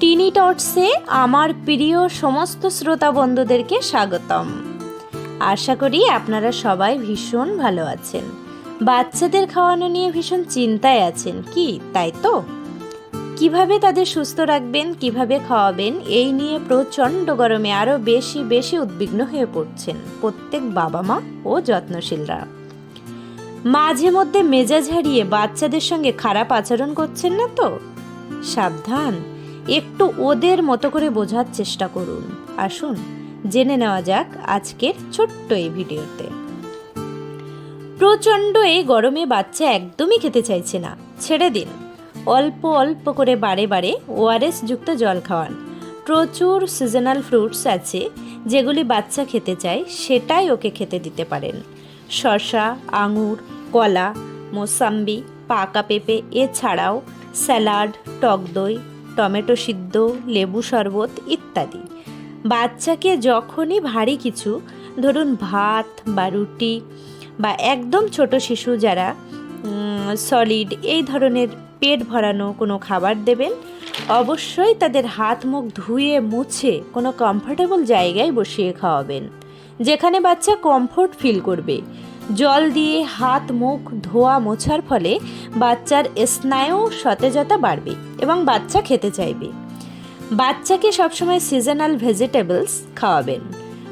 টিনি টটসে আমার প্রিয় সমস্ত শ্রোতা বন্ধুদেরকে স্বাগতম। আশা করি আপনারা সবাই ভীষণ ভালো আছেন। বাচ্চাদের খাওয়ানো নিয়ে ভীষণ চিন্তায় আছেন, কি তাই তো? কীভাবে তাদের সুস্থ রাখবেন, কীভাবে খাওয়াবেন, এই নিয়ে প্রচণ্ড গরমে আরও বেশি বেশি উদ্বিগ্ন হয়ে পড়ছেন প্রত্যেক বাবা মা ও যত্নশীলরা। মাঝে মধ্যে মেজাজ হারিয়ে বাচ্চাদের সঙ্গে খারাপ আচরণ করছেন না তো? সাবধান। একটু ওদের মতো করে বোঝার চেষ্টা করুন। আসুন, জেনে নেওয়া যাক আজকের ছোট্ট এই ভিডিওতে। প্রচণ্ড এই গরমে বাচ্চা একদমই খেতে চাইছে না। ছেড়ে দিন। অল্প অল্প করে বারে বারে ওআরএস যুক্ত জল খাওয়ান। প্রচুর সিজনাল ফ্রুটস আছে, যেগুলি বাচ্চা খেতে চায়, সেটাই ওকে খেতে দিতে পারেন। শসা, আঙুর, কলা, মোসাম্বি, পাকা পেঁপে, এছাড়াও স্যালাড, টক দই টমেটো সিদ্ধ, লেবু শরবত ইত্যাদি। বাচ্চাকে যখনই ভারী কিছু, ধরুন ভাত বা রুটি বা একদম ছোট শিশু যারা সলিড এই ধরনের পেট ভরানো কোনো খাবার দেবেন, অবশ্যই তাদের হাত মুখ ধুয়ে মুছে কোনো কমফোর্টেবল জায়গায় বসিয়ে খাওয়াবেন, যেখানে বাচ্চা কমফোর্ট ফিল করবে। জল দিয়ে হাত, মুখ, ধোয়া মোছার ফলে বাচ্চার স্নায়ু সতেজতা বাড়বে এবং বাচ্চা খেতে চাইবে। বাচ্চাকে সবসময় সিজনাল ভেজিটেবলস খাওয়াবেন।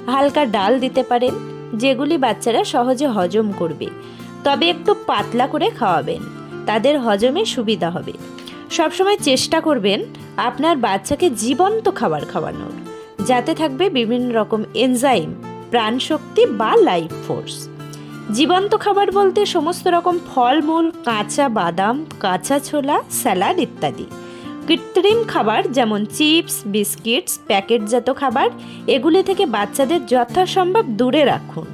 হালকা ডাল দিতে পারেন, যেগুলি বাচ্চারা সহজে হজম করবে। তবে একটু পাতলা করে খাওয়াবেন, তাদের হজমে সুবিধা হবে। সবসময় চেষ্টা করবেন আপনার বাচ্চাকে জীবন্ত খাবার খাওয়ানোর, যাতে থাকবে বিভিন্ন রকম এনজাইম প্রাণশক্তি বা লাইফ ফোর্স জীবন্ত খাবার বলতে সমস্ত রকম ফলমূল, কাঁচা বাদাম, কাঁচা ছোলা, স্যালাড ইত্যাদি। কৃত্রিম খাবার যেমন চিপস, বিস্কিটস, প্যাকেটজাত খাবার, এগুলি থেকে বাচ্চাদের যথাসম্ভব দূরে রাখুন।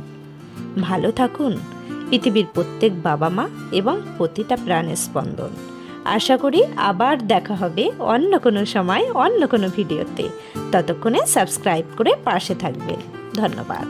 ভালো থাকুন। পৃথিবীর প্রত্যেক বাবা মা এবং প্রতিটা প্রাণের স্পন্দন। আশা করি আবার দেখা হবে অন্য কোনো সময়, অন্য কোনো ভিডিওতে। ততক্ষণে সাবস্ক্রাইব করে পাশে থাকবেন। ধন্যবাদ।